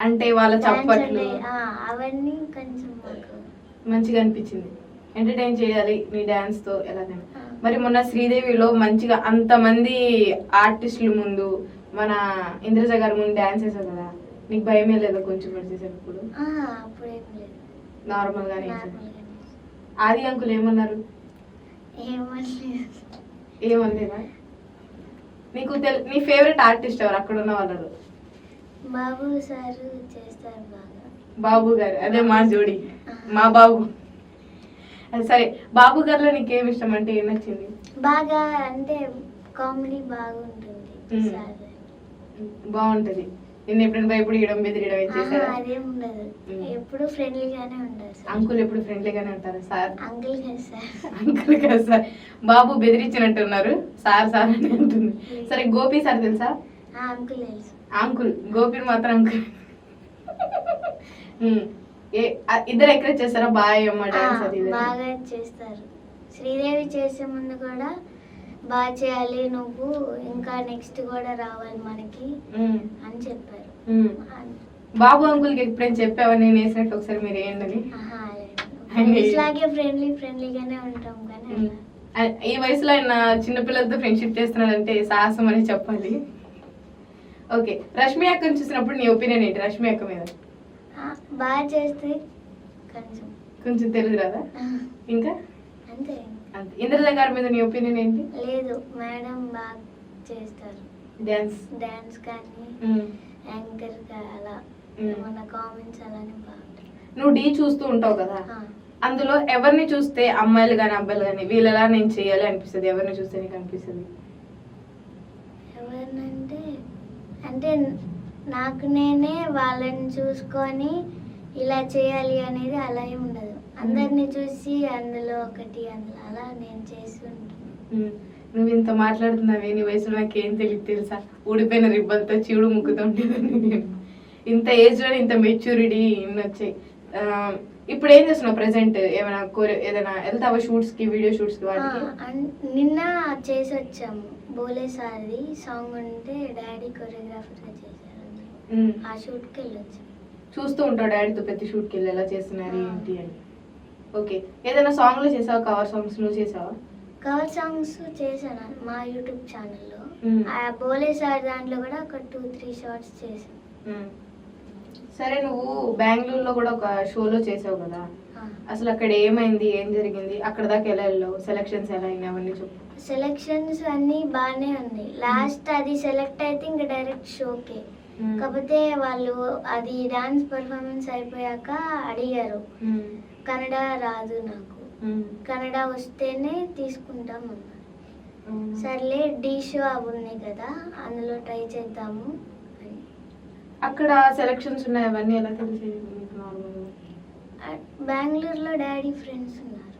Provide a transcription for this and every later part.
అంటే వాళ్ళ చప్పట్లు. అవన్నీ కొంచెం మంచిగా అనిపించింది. ఎంటర్టైన్ చేయాలి నీ డాన్స్తో ఎలాగైనా మరి మొన్న శ్రీదేవిలో మంచిగా అంతమంది ఆర్టిస్టుల ముందు మన ఇంద్రజ గారి ముందు డాన్స్ చేసావు కదా నీకు భయమే లేదా కొంచెం చేసేటప్పుడు నార్మల్ గానే ఆది అంకుల్ ఏమన్నారు? ఏమనలేదు? నీకు తెల్ నీ ఫేవరెట్ ఆర్టిస్ట్ ఎవరు? అక్కడ ఉన్న వాళ్ళలో. బాబు సార్ చేస్తారు బాగా. బాబు గారు అదే మా జోడి. మా బాబు. సరే బాబు గారిలో నీకేం ఇష్టం అంటే ఏం నచ్చింది? బాగా అంటే కామెడీ బాగుంటుంది. సార్. బాగుంటది. నిన్న ఎప్పుడైనా భయపడియడం బెదిరియడం ఏం ఆహా, చేశారా అదేం ఉండదు. ఎప్పుడు ఫ్రెండ్లీగానే ఉండదు సార్. అంకుల్ ఎప్పుడు ఫ్రెండ్లీగానే ఉంటారా సార్? అంకుల్ కదా సార్. అంకుల్ కదా సార్. బాబు బెదిరించినట్టున్నారు. సార్ సార్ అని అంటుంది. సరే గోపి సార్ తెలుసా? అంకుల్ అంకుల్ గోపిని మాత్రం అంకుల్. ఇద్దరు ఎక్కడ చేస్తారా? బాయ్ అమ్మ డాన్స్ అది. బాగా చేస్తారు. శ్రీదేవి చేసే ముందు కూడా బాగా చేయాలి నువ్వు ఇంకా నెక్స్ట్ కూడా రావాలి మనకి అని చెప్పారు. బాబు అంకుల్కి ఎప్పుడైనా చెప్పావా? నేను వేసినట్టు ఒకసారి మీరు లేదు. ఇట్లాగే ఫ్రెండ్లీ ఫ్రెండ్లీగానే ఉంటాం కానీ ఈ వయసులో ఆయన చిన్నపిల్లలతో ఫ్రెండ్షిప్ చేస్తున్నాడంటే సాహసం అని చెప్పాలి. ఓకే రష్మి అక్కని చూసినప్పుడు నీ ఒపీనియన్ ఏంటి? రష్మి అక్క మీద? బాగా చేస్తే కొంచెం. కొంచెం తెలుగు రాదా ఆ, ఇంకా? అంతే. అంతే. ఇంద్రజ గారి మీద నీ ఒపీనియన్ ఏంటి? లేదు మేడం బాగా చేస్తారు. డాన్స్? డాన్స్ కానీ యాంకర్ అలా. మన కామెంట్స్ అలానే బాగుంటాయి. నువ్వు డీ చూస్తూ ఉంటావు కదా? అందులో ఎవరిని చూస్తే అమ్మాయిలు కానీ అబ్బాయిలు కానీ వీళ్ళలా నేను చేయాలి అనిపిస్తుంది? ఎవరిని చూస్తే నీకు అనిపిస్తుంది? ఎవరినంటే అంటే నాకు నేనే వాళ్ళని చూసుకొని ఇలా చేయాలి అనేది అలా ఉండదు. అందరిని చూసి అందులో ఒకటి అందులో అలా నేను చేసి ఉంటాను. నువ్వు ఇంత మాట్లాడుతున్నావే నీ వయసులో నాకు ఏం తెలియదు తెలుసా? ఊడిపోయిన రిబ్బన్తో చీవుడు ముక్కుతూ ఉండేదాన్ని నేను. ఇంత ఏజ్లో ఇంత మెచ్యూరిటీ ఇన్ని వచ్చాయి. ఇప్పుడు ఏం చేస్తున్నావు ప్రెసెంట్ ఏమైనా కోరి ఏదైనా వెళ్తావా షూట్స్కి వీడియో షూట్స్కి వాటికి? నిన్న చేసి వచ్చాము బోలే సార్ది సాంగ్ ఉంటే డాడీ కొరియోగ్రాఫర్గా చేశారు. ఆ షూట్కి వెళ్ళొచ్చాము చూస్తూ ఉంటావు డాడీతో ప్రతి షూట్కి వెళ్ళి ఎలా చేస్తున్నారు. ఏంటి అని. ఓకే ఏదైనా సాంగ్లో చేసావా? కవర్ సాంగ్స్ నువ్వు చేసావా? కవర్ సాంగ్స్ చేశాను. మా యూట్యూబ్ ఛానల్లో బోలే సార్ దాంట్లో కూడా ఒక టూ త్రీ షార్ట్స్ చేశాను. సరే నువ్వు బెంగళూరులో కూడా ఒక షోలో చేసావు కదా. అసలు అక్కడ ఏమైంది? ఏం జరిగింది? అక్కడ దాకా ఎలా వెళ్ళావు? సెలక్షన్స్ ఎలా అవన్నీ చెప్పు. సెలక్షన్స్ అన్నీ బాగానే ఉన్నాయి. లాస్ట్ అది సెలెక్ట్ అయితే ఇంకా డైరెక్ట్ షోకే. కాకపోతే వాళ్ళు అది డాన్స్ పర్ఫార్మెన్స్ అయిపోయాక అడిగారు. కన్నడ రాదు నాకు. కన్నడ వస్తేనే తీసుకుంటాం అన్నారు. సర్లే డీ షో అవి ఉన్నాయి కదా అందులో ట్రై చేద్దాము అని. అక్కడ సెలక్షన్స్ ఉన్నాయి అవన్నీ ఎలా తెలిసి నీకు నార్మల్ ఆ, బెంగళూరులో డాడీ ఫ్రెండ్స్ ఉన్నారు.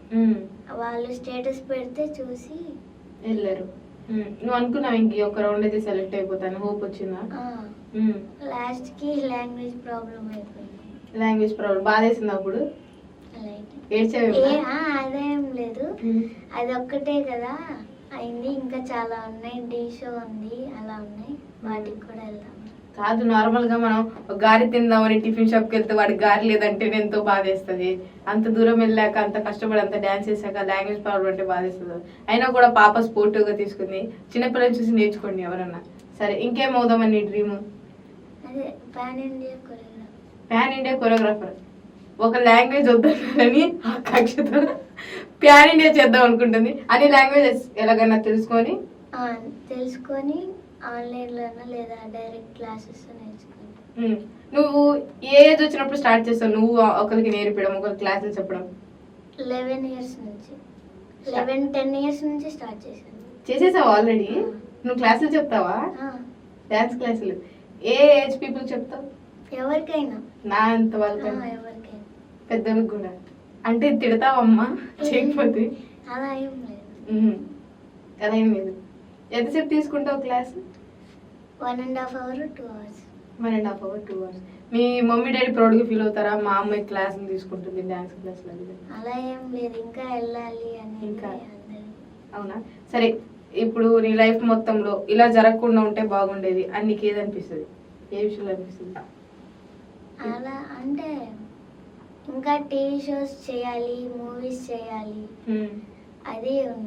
వాళ్ళు స్టేటస్ పెడితే చూసి వెళ్ళారు. నువ్వు అనుకున్నావు ఇంక ఒక రౌండ్ అయితే సెలెక్ట్ అయిపోతాను హోప్ వచ్చిందా? ఆ, ఉమ్. లాస్ట్కి లాంగ్వేజ్ ప్రాబ్లం అయిపోయింది. లాంగ్వేజ్ ప్రాబ్లం బాధేసింది అప్పుడు? అదేం లేదు. అది ఒక్కటే కదా. అయింది ఇంకా చాలా ఉన్నాయి. డీ షో ఉంది అలా ఉన్నాయి. వాటికి కూడా వెళ్దాం. కాదు నార్మల్గా మనం ఒక గారి తిందామని టిఫిన్ షాప్కి వెళ్తే వాడికి గారి లేదంటే ఎంతో బాధేస్తుంది. అంత దూరం వెళ్ళాక అంత కష్టపడి అంత డాన్స్ చేశాక లాంగ్వేజ్ ప్రాబ్లం అంటే బాధేస్తుంది. అయినా కూడా పాప స్పోర్టివ్గా తీసుకుంది. చిన్నపిల్లలు చూసి నేర్చుకోండి ఎవరన్నా. సరే ఇంకేం అవుదామని నీ డ్రీమ్? Pan India choreographer. ఒక లాంగ్వేజ్ వద్దని ఆ కక్షతో ప్యాన్ ఇండియా చేద్దాం అనుకుంటుంది. అన్ని లాంగ్వేజెస్ ఎలాగైనా తెలుసుకొని తెలుసుకొని ఆన్లైన్లోనో లేదా డైరెక్ట్ క్లాసెస్ నువ్వు ఏ ఏజ్ వచ్చినప్పుడు స్టార్ట్ చేస్తావు? నువ్వు ఒకరికి నేర్పడం ఒకరికి క్లాసులు చెప్పడం? లెవెన్ ఇయర్స్ నుంచి. లెవెన్ టెన్ ఇయర్స్ నుంచి స్టార్ట్ చేశాను. చేసేసావు ఆల్రెడీ? నువ్వు క్లాసులు చెప్తావా? డాన్స్ క్లాసులు. ఏ ఏజ్ పీపుల్ చెప్తావు? ఎవరికైనా. నా అంత ఆ, వాళ్ళకన్నా ఎవరికైనా. పెద్దలకు కూడా. అంటే తిడతావమ్మా? చేయకపోతే? అలా ఏం లేదు. అలా ఏం లేదు. ఎంతసేపు తీసుకుంటావు class? One and half hour two hours. One and half hour two hours. Me mummy daddy ప్రౌడ్గా ఫీల్ అవుతారా? మా అమ్మాయి క్లాసులు తీసుకుంటుంది డాన్స్ ఇది. అలా ఏం లేదు ఇంకా వెళ్ళాలి అనేది ఇంకా. అవునా? సరే ఇప్పుడు నీ లైఫ్ మొత్తంలో ఇలా జరగకుండా ఉంటే బాగుండేది అని నీకు ఏ విషయంలో అనిపిస్తుంది? అంటే ఇంకా టీవీ షోస్ చేయాలి మూవీస్ చేయాలి. అది ఉంది.